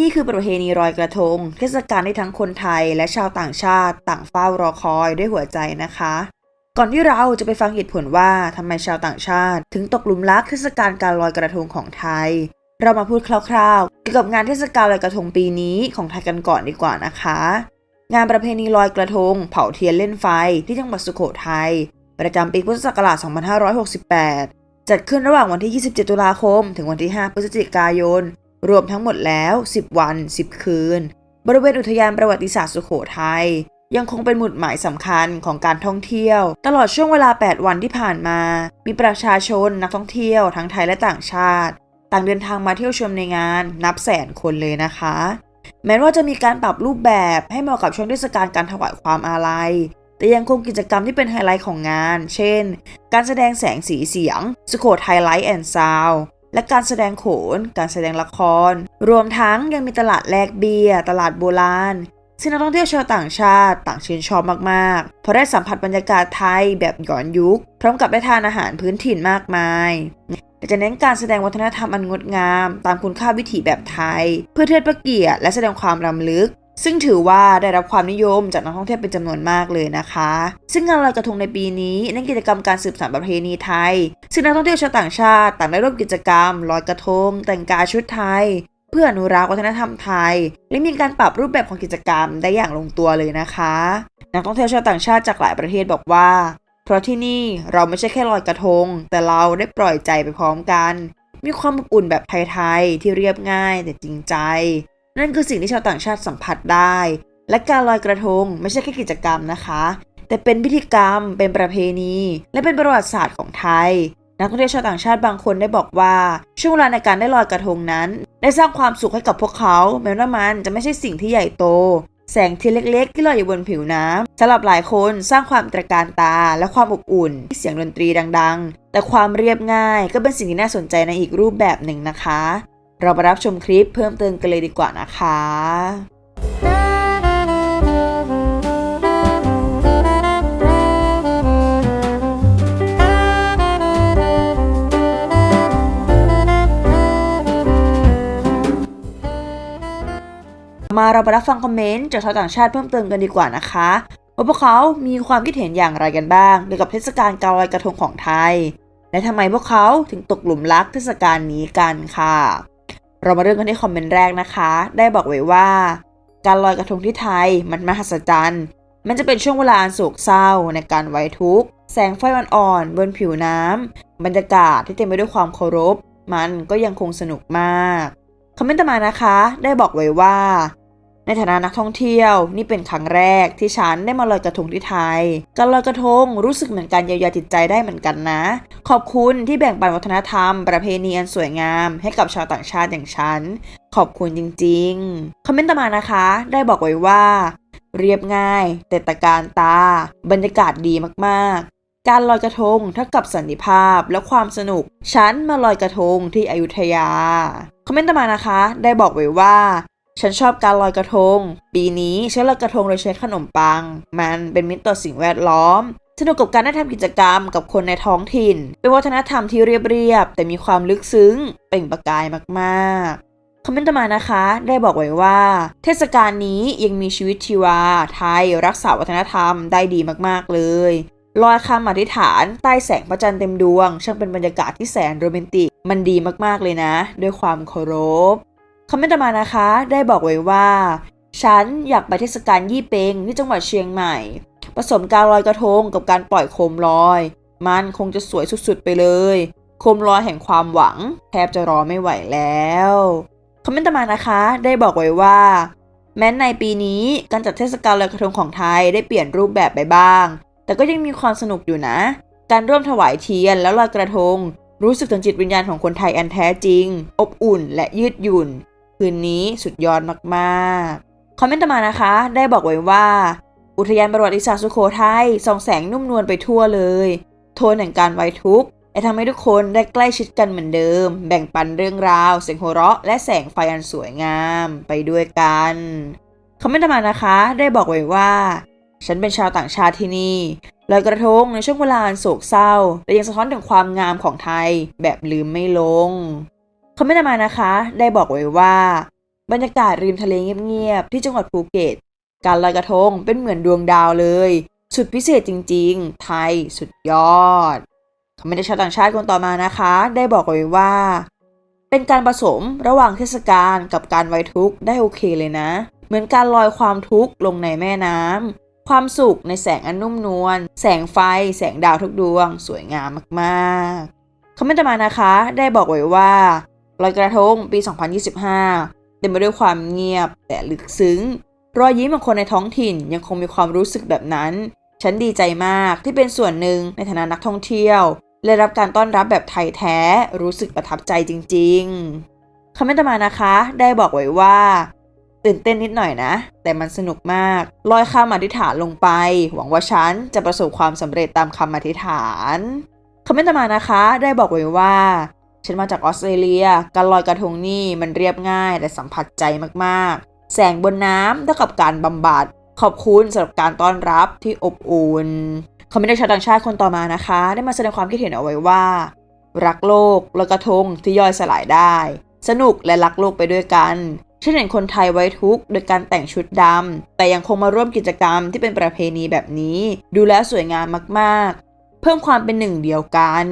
นี่คือประเพณีลอยกระทง เทศกาลที่ทั้งคนไทยและชาวต่างชาติ ต่างเฝ้ารอคอยด้วยหัวใจนะคะ ก่อนที่เราจะไปฟังเหตุผลว่าทำไมชาวต่างชาติ ถึงตกหลุมรักเทศกาลการลอยกระทงของไทย เรามาพูดคร่าวๆ เกี่ยวกับงานเทศกาลลอยกระทงปีนี้ของไทยกันก่อนดีกว่านะคะ งานประเพณีลอยกระทง เผาเทียนเล่นไฟที่จังหวัดสุโขทัยประจำปีพุทธศักราช 2568 จัดขึ้นระหว่างวันที่ 27 ตุลาคม ถึงวันที่ 5 พฤศจิกายน รวมทั้งหมดแล้ว 10 วัน 10 คืน บริเวณอุทยานประวัติศาสตร์สุโขทัยยังคงเป็นหมุดหมายสำคัญของการท่องเที่ยว ตลอดช่วงเวลา 8 วันที่ผ่านมา มีประชาชนนักท่องเที่ยวทั้งไทยและต่างชาติ ต่างเดินทางมาเที่ยวชมในงานนับแสนคนเลยนะคะ แม้ว่าจะมีการปรับรูปแบบให้เหมาะกับช่วงเทศกาลการถวายความอาลัย แต่ยังคงกิจกรรมที่เป็นไฮไลท์ของงาน เช่น การแสดงแสงสีเสียงสุโขทัยไลท์แอนด์ซาว และการแสดงโขน การแสดงละคร รวมทั้งยังมีตลาดแลกเบียร์ ตลาดโบราณ ซึ่งนักท่องเที่ยวชาวต่างชาติ ต่างชื่นชอบมากๆ เพราะได้สัมผัสบรรยากาศไทยแบบย้อนยุค พร้อมกับได้ทานอาหารพื้นถิ่นมากมายแต่จะเน้นการแสดงวัฒนธรรมอันงดงาม ตามคุณค่าวิถีแบบไทย เพื่อเทิดพระเกียรติและแสดงความรำลึก ซึ่งถือว่าได้รับความนิยมจากนักท่องเที่ยวเป็นจำนวนมากเลยนะคะ ซึ่งงานลอยกระทงในปีนี้เน้นกิจกรรมการสืบสานประเพณีไทย ซึ่งนักท่องเที่ยวชาวต่างชาติต่างได้ร่วมกิจกรรมลอยกระทง แต่งกายชุดไทย เพื่ออนุรักษ์วัฒนธรรมไทย และมีการปรับรูปแบบของกิจกรรมได้อย่างลงตัวเลยนะคะ นักท่องเที่ยวชาวต่างชาติจากหลายประเทศบอกว่า เพราะที่นี่เราไม่ใช่แค่ลอยกระทง แต่เราได้ปล่อยใจไปพร้อมกัน มีความอบอุ่นแบบไทยๆที่เรียบง่ายแต่จริงใจ นั่นคือสิ่งที่ชาวต่างชาติสัมผัสได้ และการลอยกระทงไม่ใช่แค่กิจกรรมนะคะ แต่เป็นพิธีกรรม เป็นประเพณี และเป็นประวัติศาสตร์ของไทย นักท่องเที่ยวชาวต่างชาติบางคนได้บอกว่า ช่วงเวลาในการได้ลอยกระทงนั้น ได้สร้างความสุขให้กับพวกเขา แม้ว่ามันจะไม่ใช่สิ่งที่ใหญ่โต แสงเทียนเล็ก ๆ ที่ลอยอยู่บนผิวน้ำสำหรับหลายคนสร้างความตระการตาและความอบอุ่นที่เสียงดนตรีดัง ๆ แต่ความเรียบง่ายก็เป็นสิ่งที่น่าสนใจในอีกรูปแบบหนึ่งนะคะ เรามารับชมคลิปเพิ่มเติมกันเลยดีกว่านะคะมาเราไปรับฟังคอมเมนต์จากชาวต่างชาติเพิ่มเติมกันดีกว่านะคะว่าพวกเขามีความคิดเห็นอย่างไรกันบ้างเกี่ยวกับเทศกาลการลอยกระทงของไทย และทำไมพวกเขาถึงตกหลุมรักเทศกาลนี้กันค่ะ เรามาเริ่มกันที่คอมเมนต์แรกนะคะ ได้บอกไว้ว่า การลอยกระทงที่ไทยมันมหัศจรรย์ มันจะเป็นช่วงเวลาอันโศกเศร้าในการไว้ทุกข์ แสงไฟอ่อนๆบนผิวน้ำบรรยากาศที่เต็มไปด้วยความเคารพ มันก็ยังคงสนุกมาก คอมเมนต์ต่อมานะคะ ได้บอกไว้ว่า ในฐานะนักท่องเที่ยวนี่เป็นครั้งแรกที่ฉันได้มาลอยกระทงที่ไทย การลอยกระทงรู้สึกเหมือนการเยียวยาจิตใจได้เหมือนกันนะ ขอบคุณที่แบ่งปันวัฒนธรรม ประเพณีอันสวยงาม ให้กับชาวต่างชาติอย่างฉัน ขอบคุณจริงๆ คอมเมนต์ต่อมานะคะ ได้บอกไว้ว่า เรียบง่าย แต่ตะการตา บรรยากาศดีมากๆ การลอยกระทงเท่ากับสันติภาพและความสนุก ฉันมาลอยกระทงที่อยุธยา คอมเมนต์ต่อมานะคะ ได้บอกไว้ว่า ฉันชอบการลอยกระทง ปีนี้ฉันลอยกระทงโดยใช้ขนมปัง มันเป็นมิตรต่อสิ่งแวดล้อม สนุกกับการได้ทำกิจกรรมกับคนในท้องถิ่น เป็นวัฒนธรรมที่เรียบๆแต่มีความลึกซึ้งเปล่งประกายมากๆ คอมเมนต์ต่อมานะคะ ได้บอกไว้ว่า เทศกาลนี้ยังมีชีวิตชีวา ไทยรักษาวัฒนธรรมได้ดีมากๆเลยลอยคำอธิษฐานใต้แสงพระจันทร์เต็มดวง ช่างเป็นบรรยากาศที่แสนโรแมนติก มันดีมากๆเลยนะ ด้วยความเคารพ คอมเมนต์ต่อมานะคะ ได้บอกไว้ว่า ฉันอยากไปเทศกาลยี่เปงที่จังหวัดเชียงใหม่ ผสมการลอยกระทงกับการปล่อยโคมลอย มันคงจะสวยสุดๆไปเลย โคมลอยแห่งความหวัง แทบจะรอไม่ไหวแล้วคอมเมนต์ต่อมานะคะ ได้บอกไว้ว่า แม้ในปีนี้การจัดเทศกาลลอยกระทงของไทยได้เปลี่ยนรูปแบบไปบ้าง แต่ก็ยังมีความสนุกอยู่นะ การร่วมถวายเทียนแล้วลอยกระทง รู้สึกถึงจิตวิญญาณของคนไทยอันแท้จริง อบอุ่นและยืดหยุ่น คืนนี้สุดยอดมากๆ คอมเมนต์ต่อมานะคะ ได้บอกไว้ว่า อุทยานประวัติศาสตร์สุโขทัยส่องแสงนุ่มนวลไปทั่วเลย โทนแห่งการไว้ทุกข์และทำให้ทุกคนได้ใกล้ชิดกันเหมือนเดิม แบ่งปันเรื่องราว เสียงหัวเราะ และแสงไฟอันสวยงามไปด้วยกันคอมเมนต์ต่อมานะคะ ได้บอกไว้ว่า ฉันเป็นชาวต่างชาติที่นี่ลอยกระทงในช่วงเวลาอันโศกเศร้า แต่ยังสะท้อนถึงความงามของไทยแบบลืมไม่ลง คอมเมนต์มานะคะ ได้บอกไว้ว่า บรรยากาศริมทะเลเงียบๆ ที่จังหวัดภูเก็ต การลอยกระทงเป็นเหมือนดวงดาวเลย สุดพิเศษจริงๆ ไทยสุดยอดคอมเมนต์ชาวต่างชาติคนต่อมานะคะ ได้บอกไว้ว่า เป็นการผสมระหว่างเทศกาลกับการไว้ทุกข์ได้โอเคเลยนะ เหมือนการลอยความทุกข์ลงในแม่น้ำความสุขในแสงอันนุ่มนวลแสงไฟ แสงดาวทุกดวง สวยงามมากๆคอมเมนต์ต่อมานะคะ ได้บอกไว้ว่า ลอยกระทงปี 2025 เต็มไปด้วยความเงียบแต่ลึกซึ้ง รอยยิ้มของคนในท้องถิ่นยังคงมีความรู้สึกแบบนั้น ฉันดีใจมากที่เป็นส่วนหนึ่งในฐานะนักท่องเที่ยวและรับการต้อนรับแบบไทยแท้รู้สึกประทับใจจริง ๆคอมเมนต์ต่อมานะคะ ได้บอกไว้ว่า ตื่นเต้นนิดหน่อยนะ แต่มันสนุกมากลอยคำอธิษฐานลงไป หวังว่าฉันจะประสบความสำเร็จตามคำอธิษฐานคอมเมนต์ต่อมานะคะ ได้บอกไว้ว่า ฉันมาจากออสเตรเลีย การลอยกระทงนี่มันเรียบง่ายแต่สัมผัสใจมากๆ แสงบนน้ำเท่ากับการบำบัด ขอบคุณสำหรับการต้อนรับที่อบอุ่นคอมเมนต์ชาวต่างชาติคนต่อมานะคะ ได้มาแสดงความคิดเห็นเอาไว้ว่า รักโลกลอยกระทงที่ย่อยสลายได้ สนุกและรักโลกไปด้วยกันฉันเห็นคนไทยไว้ทุกข์โดยการแต่งชุดดำ แต่ยังคงมาร่วมกิจกรรมที่เป็นประเพณีแบบนี้ ดูแลสวยงามมาก ๆ เพิ่มความเป็นหนึ่งเดียวกัน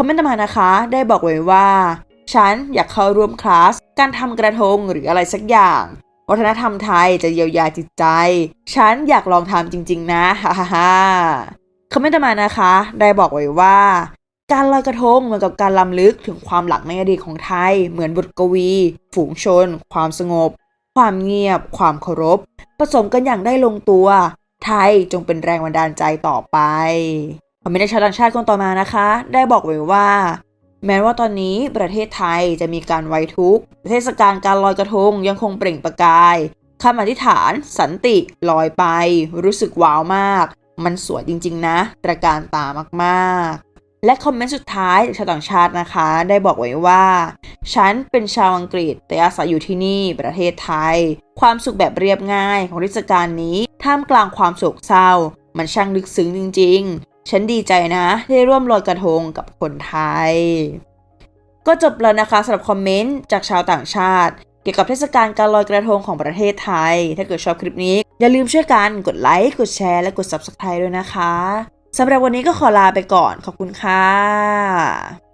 คอมเมนต์มานะคะ ได้บอกไว้ว่า ฉันอยากเข้าร่วมคลาส การทำกระทงหรืออะไรสักอย่าง วัฒนธรรมไทยจะเยียวยาจิตใจ ฉันอยากลองทำจริง ๆ นะฮ่าฮ่าฮ่าคอมเมนต์มานะคะ ได้บอกไว้ว่า การลอยกระทงเหมือนกับการล้ำลึกถึงความหลังในอดีตของไทย เหมือนบทกวี ฝูงชน ความสงบ ความเงียบ ความเคารพ ผสมกันอย่างได้ลงตัว ไทยจงเป็นแรงบันดาลใจต่อไป คอมเมนต์ชาวต่างชาติคนต่อมานะคะ ได้บอกไว้ว่า แม้ว่าตอนนี้ประเทศไทยจะมีการไว้ทุกข์เทศกาลการลอยกระทงยังคงเปล่งประกายคำอธิษฐาน สันติลอยไป รู้สึกว้าวมาก มันสวยจริงๆ นะตระการตามากๆ และคอมเมนต์สุดท้ายจากชาวต่างชาตินะคะ ได้บอกไว้ว่า ฉันเป็นชาวอังกฤษแต่อาศัยอยู่ที่นี่ประเทศไทย ความสุขแบบเรียบง่ายของเทศกาลนี้ ท่ามกลางความโศกเศร้า มันช่างลึกซึ้งจริง ฉันดีใจนะ ที่ได้ร่วมลอยกระทงกับคนไทย ก็จบแล้วนะคะสำหรับคอมเมนต์จากชาวต่างชาติ เกี่ยวกับเทศกาลการลอยกระทงของประเทศไทย ถ้าเกิดชอบคลิปนี้ อย่าลืมช่วยกันกดไลค์กดแชร์และกด Subscribe ด้วยนะคะสำหรับวันนี้ก็ขอลาไปก่อนขอบคุณค่ะ